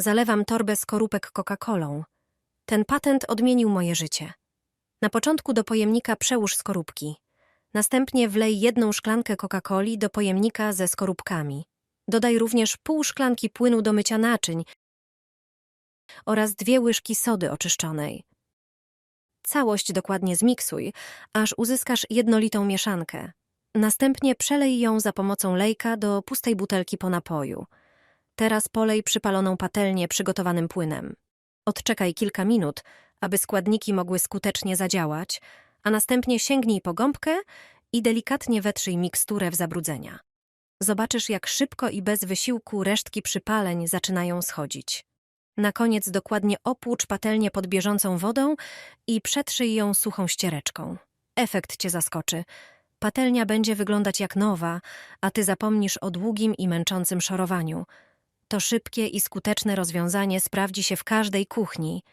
Zalewam torbę skorupek Coca-Colą. Ten patent odmienił moje życie. Na początku do pojemnika przełóż skorupki. Następnie wlej jedną szklankę Coca-Coli do pojemnika ze skorupkami. Dodaj również pół szklanki płynu do mycia naczyń oraz dwie łyżki sody oczyszczonej. Całość dokładnie zmiksuj, aż uzyskasz jednolitą mieszankę. Następnie przelej ją za pomocą lejka do pustej butelki po napoju. Teraz polej przypaloną patelnię przygotowanym płynem. Odczekaj kilka minut, aby składniki mogły skutecznie zadziałać, a następnie sięgnij po gąbkę i delikatnie wetrzyj miksturę w zabrudzenia. Zobaczysz, jak szybko i bez wysiłku resztki przypaleń zaczynają schodzić. Na koniec dokładnie opłucz patelnię pod bieżącą wodą i przetrzyj ją suchą ściereczką. Efekt cię zaskoczy. Patelnia będzie wyglądać jak nowa, a ty zapomnisz o długim i męczącym szorowaniu. To szybkie i skuteczne rozwiązanie sprawdzi się w każdej kuchni –